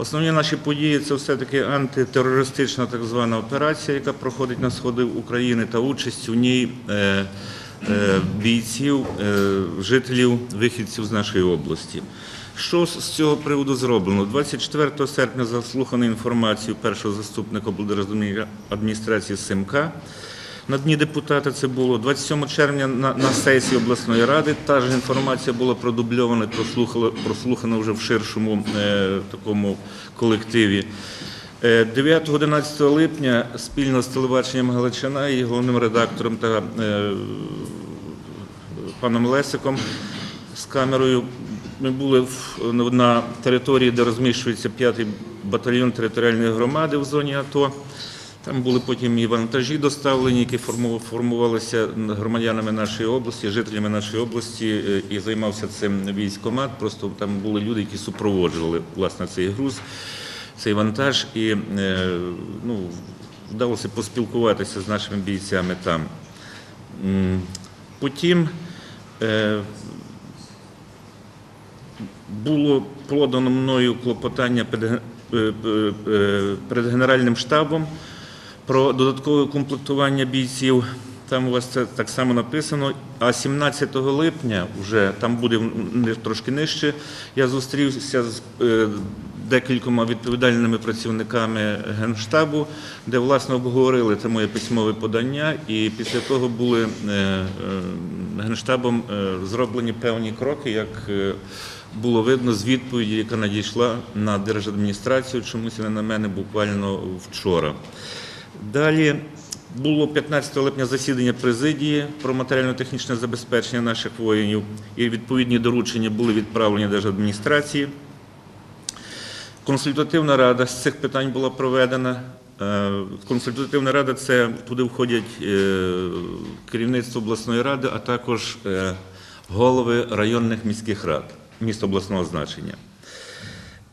Основні наші події це все-таки антитерористична так звана операція, яка проходить на сходи України, та участь у ній е, е, бійців, е, жителів, вихідців з нашої області. Що з цього приводу зроблено? 24 серпня заслухано інформацію першого заступника облдержадміністрації Симка. На дні депутата це було 27 червня на, на сесії обласної ради. Та ж інформація була продубльована, прослухала, прослухана вже в ширшому е, такому колективі. Е, 9-11 липня спільно з телебаченням Галичина і головним редактором та е, паном Лесиком з камерою. Ми були в- на території, де розміщується 5-й батальйон територіальної громади в зоні АТО. Там були потім і вантажі доставлені, які формувалися громадянами нашої області, жителями нашої області, е, і займався цим військомат. Просто там були люди, які супроводжували власне цей груз, цей вантаж, і е, ну, вдалося поспілкуватися з нашими бійцями там. Потім е, було подано мною клопотання перед, ге- перед Генеральним штабом про додаткове комплектування бійців. Там у вас це так само написано. А 17 липня, вже там буде трошки нижче, я зустрівся з е, декількома відповідальними працівниками Генштабу, де власне обговорили це моє письмове подання, і після того були е, е, Генштабом зроблені певні кроки, як було видно з відповіді, яка надійшла на держадміністрацію, чомусь не на мене буквально вчора. Далі було 15 липня засідання президії про матеріально-технічне забезпечення наших воїнів, і відповідні доручення були відправлені держадміністрації. Консультативна рада з цих питань була проведена. Е, Консультативна рада це туди входять е, керівництво обласної ради, а також е, голови районних міських рад міст обласного значення.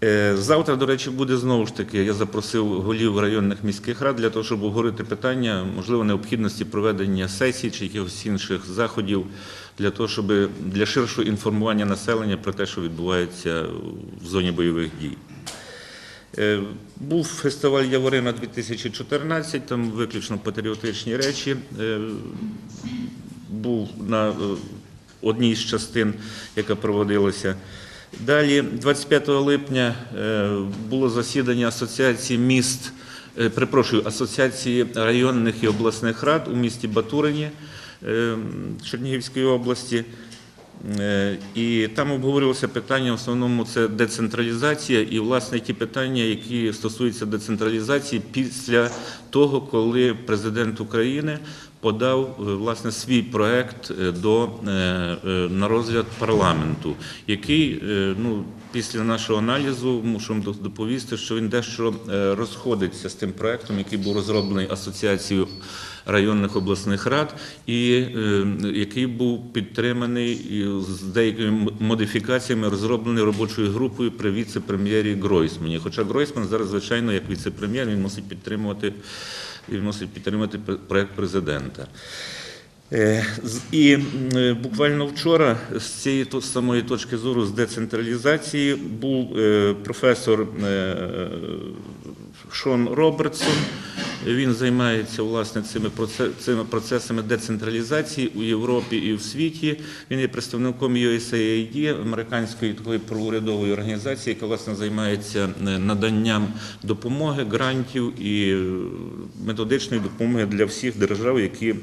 Е, Завтра, до речі, буде знову ж таки. Я запросив голів районних міських рад для того, щоб обговорити питання можливо необхідності проведення сесій чи якихось інших заходів для того, щоб для ширшого інформування населення про те, що відбувається в зоні бойових дій. Е, Був фестиваль Яворина 2014, там виключно патріотичні речі. Е, Був на одній з частин, яка проводилася. Далі, 25 липня, е, було засідання Асоціації міст, е, перепрошую, Асоціації районних і обласних рад у місті Батурині е, Чернігівської області. І там обговорювалося питання, в основному це децентралізація і, власне, ті питання, які стосуються децентралізації після того, коли президент України подав е, власне свій проект е, до е, на розгляд парламенту, який ну після нашого аналізу мушу доповісти, що він дещо розходиться з тим проектом, який був розроблений асоціацією районних обласних рад, і який був підтриманий з деякими модифікаціями, розроблений робочою групою при віце-прем'єрі Гройсмані. Хоча Гройсман зараз, звичайно, як віце-прем'єр, він мусить підтримувати, він мусить підтримати пр- проект президента. Е, І е, буквально вчора з цієї самої точки зору з децентралізації був е, професор Шон Робертсон. Він займається власне цими цими процесами децентралізації у Європі і в світі. Він є представником USAID, американської такої проурядової організації, яка власне займається наданням допомоги, грантів і методичної допомоги для всіх держав, які,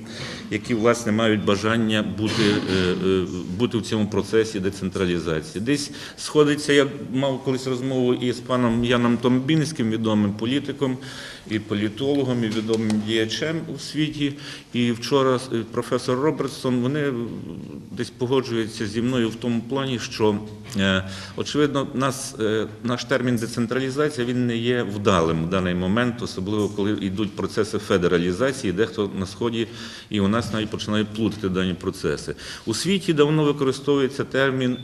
які власне мають бажання бути, е, е, бути в цьому процесі децентралізації. Десь сходиться. Я мав колись розмову і з паном Яном Томбінським, відомим політиком і політологом, і відомим діячем у світі. І вчора е, професор Робертсон вони десь погоджуються зі мною в тому плані, що е, очевидно, нас е, наш термін децентралізація він не є вдалим в даний момент, особливо коли йдуть процеси федералізації, дехто на сході і у нас навіть починають плутати дані процеси. У світі давно використовується термін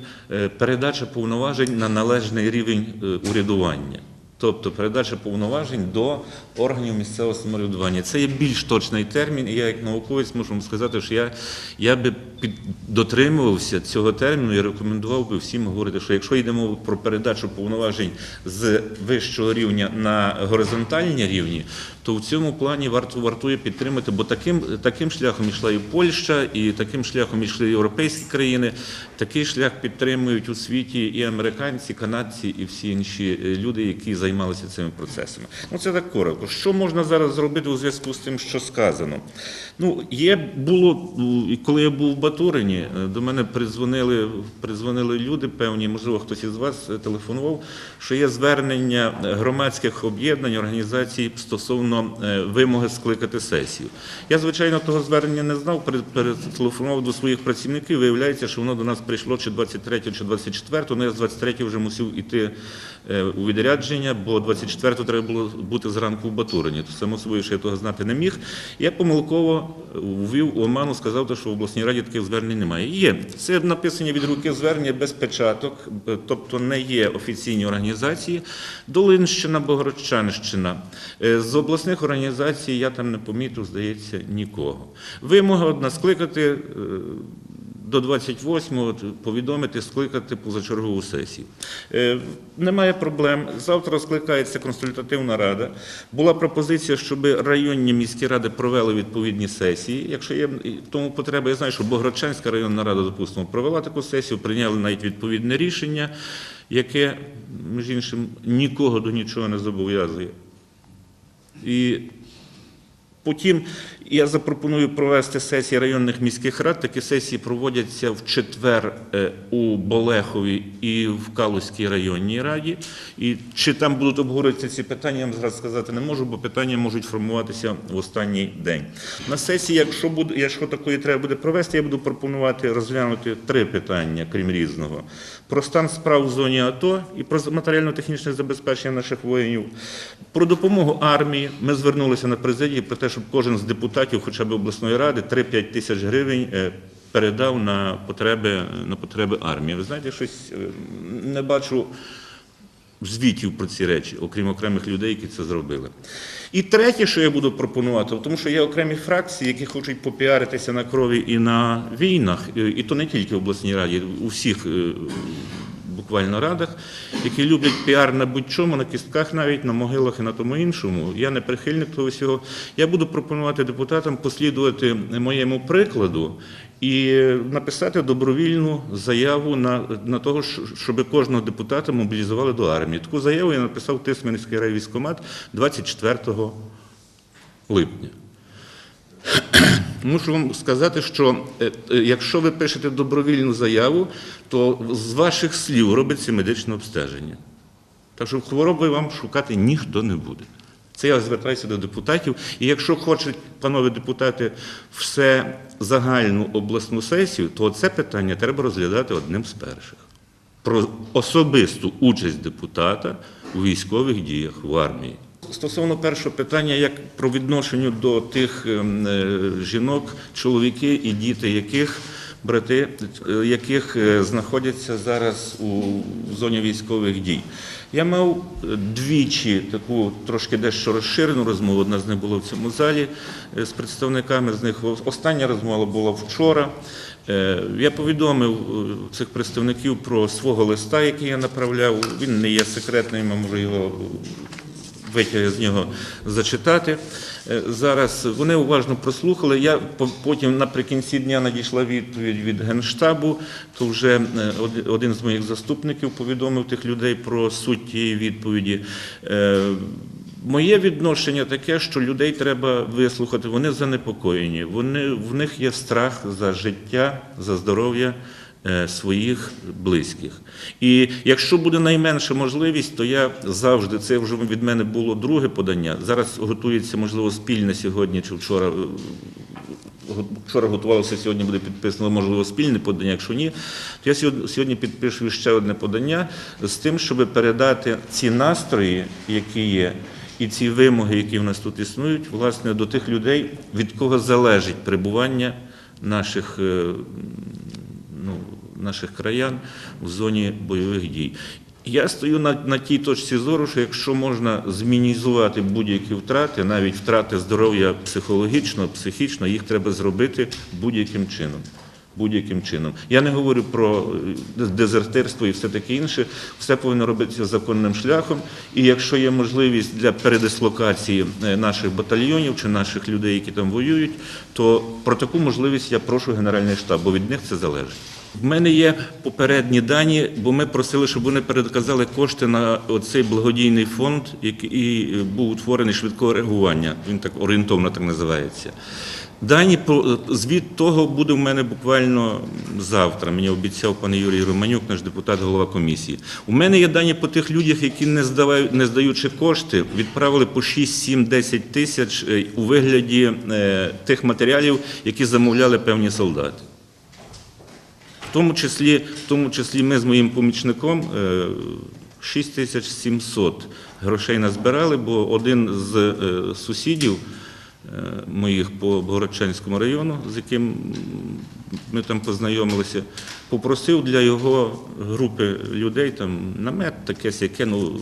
передача повноважень на належний рівень урядування. Тобто передача повноважень до органів місцевого самоврядування. Це є більш точний термін, і я як науковець можу вам сказати, що я, я би під, дотримувався цього терміну і рекомендував би всім говорити, що якщо йдемо про передачу повноважень з вищого рівня на горизонтальні рівні, то в цьому плані варто вартує підтримати, бо таким, таким шляхом йшла і Польща, і таким шляхом йшли європейські країни. Такий шлях підтримують у світі і американці, канадці, і всі інші е, люди, які займалися цими процесами. Ну це так коротко. Що можна зараз зробити у зв'язку з тим, що сказано? Ну, є було, коли я був в Батурині, е, до мене призвонили, призвонили люди певні, можливо, хтось із вас е, телефонував, що є звернення громадських об'єднань, організацій стосовно вимоги скликати сесію. Я, звичайно, того звернення не знав, пере- перетелефонував до своїх працівників. Виявляється, що воно до нас прийшло чи 23 чи 24, ну я з 23 вже мусив іти е, у відрядження, бо 24 треба було бути зранку в Батурині. То само собою, що я того знати не міг. Я помилково ввів у оману, сказав, що в обласній раді таких звернень немає. Є. Це написані від руки звернення без печаток, е, тобто не є офіційні організації. Долинщина, Богородчанщина. Е, З обласних організацій я там не помітив, здається, нікого. Вимога одна скликати до 28-го повідомити, скликати позачергову сесію. Е, Немає проблем. Завтра скликається консультативна рада. Була пропозиція, щоб районні міські ради провели відповідні сесії. Якщо є в тому потреба, я знаю, що Богородчанська районна рада, допустимо, провела таку сесію, прийняли навіть відповідне рішення, яке, між іншим, нікого до нічого не зобов'язує. І Потім я запропоную провести сесії районних міських рад. Такі сесії проводяться в четвер е, у Болехові і в Калузькій районній раді. І чи там будуть обговорюватися ці питання, я вам зараз сказати не можу, бо питання можуть формуватися в останній день. На сесії, якщо буде, якщо такої треба буде провести, я буду пропонувати розглянути три питання, крім різного: про стан справ в зоні АТО і про матеріально-технічне забезпечення наших воїнів, про допомогу армії. Ми звернулися на президії про те, щоб кожен з депутатів, хоча б обласної ради, 3-5 тисяч гривень е, передав на потреби, на потреби армії. Ви знаєте, щось е, не бачу звітів про ці речі, окрім окремих людей, які це зробили. І третє, що я буду пропонувати, тому що є окремі фракції, які хочуть попіаритися на крові і на війнах, і і то не тільки в обласній раді, у всіх е, буквально радах, які люблять піар на будь-чому, на кістках навіть, на могилах і на тому іншому. Я не прихильник того всього. Я буду пропонувати депутатам послідувати моєму прикладу і написати добровільну заяву на, на того, щоб кожного депутата мобілізували до армії. Таку заяву я написав Тисменський райвійськомат 24 липня. Мушу вам сказати, що е, е, якщо ви пишете добровільну заяву, то з ваших слів робиться медичне обстеження. Так що хвороби вам шукати ніхто не буде. Це я звертаюся до депутатів. І якщо хочуть, панове депутати, все загальну обласну сесію, то це питання треба розглядати одним з перших. Про особисту участь депутата у військових діях в армії. Стосовно першого питання, як про відношення до тих ем, е, жінок, чоловіки і діти, яких брати, е, яких е, знаходяться зараз у зоні військових дій. Я мав двічі таку трошки дещо розширену розмову. Одна з них була в цьому залі з представниками з них. Остання розмова була вчора. Я повідомив цих представників про свого листа, який я направляв. Він не є секретним, я можу його витяги з нього зачитати. Е, Зараз вони уважно прослухали. Я по- потім наприкінці дня надійшла відповідь від Генштабу, то вже е, один з моїх заступників повідомив тих людей про суть тієї відповіді. Е, Моє відношення таке, що людей треба вислухати. Вони занепокоєні. Вони, в них є страх за життя, за здоров'я своїх близьких. І якщо буде найменша можливість, то я завжди це вже від мене було друге подання. Зараз готується, можливо, спільне сьогодні чи вчора. е, Вчора готувалося, сьогодні буде підписано, можливо, спільне подання. Якщо ні, то я сьогодні- сьогодні підпишу ще одне подання з тим, щоб передати ці настрої, які є, і ці вимоги, які в нас тут існують, власне, до тих людей, від кого залежить перебування наших, е, ну, наших краян в зоні бойових дій. Я стою на, на тій точці зору, що якщо можна змінізувати будь-які втрати, навіть втрати здоров'я психологічно, психічно, їх треба зробити будь-яким чином. Будь-яким чином. Я не говорю про е, дезертирство і все таке інше. Все повинно робитися законним шляхом. І якщо є можливість для передислокації е, наших батальйонів чи наших людей, які там воюють, то про таку можливість я прошу Генеральний штаб, бо від них це залежить. В мене є попередні дані, бо ми просили, щоб вони переказали кошти на цей благодійний фонд, який був утворений швидкого реагування. Він так орієнтовно так називається. Дані звіт того буде в мене буквально завтра. Мені обіцяв пан Юрій Романюк, наш депутат, голова комісії. У мене є дані по тих людях, які не здаючи кошти, відправили по 6, 7, 10 тисяч е, у вигляді е, тих матеріалів, які замовляли певні солдати. В тому числі, в тому числі ми з моїм помічником е, 6700 грошей назбирали, бо один з е, сусідів е, моїх по Богородчанському району, з яким ми там познайомилися, попросив для його групи людей там намет, таке сяке, ну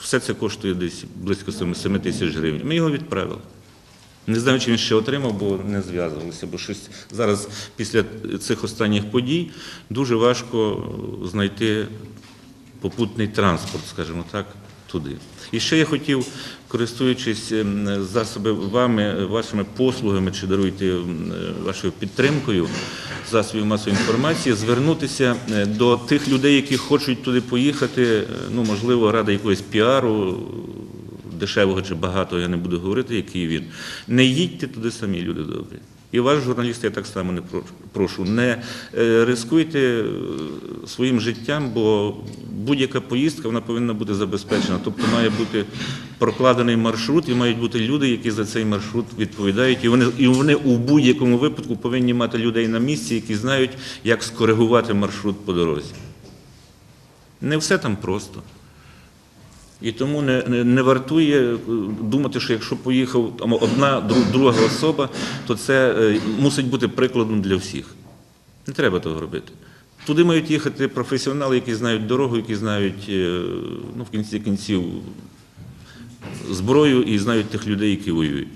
все це коштує десь близько 7 тисяч гривень. Ми його відправили. Не знаю, чи він ще отримав, бо не зв'язувалися, бо щось зараз після цих останніх подій дуже важко знайти попутний транспорт, скажімо так, туди. І ще я хотів, користуючись ем, засоби вами, вашими послугами чи даруйте ем, вашою підтримкою засобів масової інформації, звернутися е, до тих людей, які хочуть туди поїхати, е, ну можливо, ради якогось піару дешевого чи багатого, я не буду говорити, який він. Не їдьте туди самі, люди добрі. І вас, журналісти, я так само не прошу-. Не е, ризикуйте е, своїм життям, бо будь-яка поїздка вона повинна бути забезпечена. Тобто має бути прокладений маршрут, і мають бути люди, які за цей маршрут відповідають. І вони, і вони у будь-якому випадку повинні мати людей на місці, які знають, як скоригувати маршрут по дорозі. Не все там просто. І тому не, не, не вартує е, думати, що якщо поїхав там, одна, дру- друга особа, то це е, мусить бути прикладом для всіх. Не треба того робити. Туди мають їхати професіонали, які знають дорогу, які знають е, ну, в кінці кінців зброю і знають тих людей, які воюють.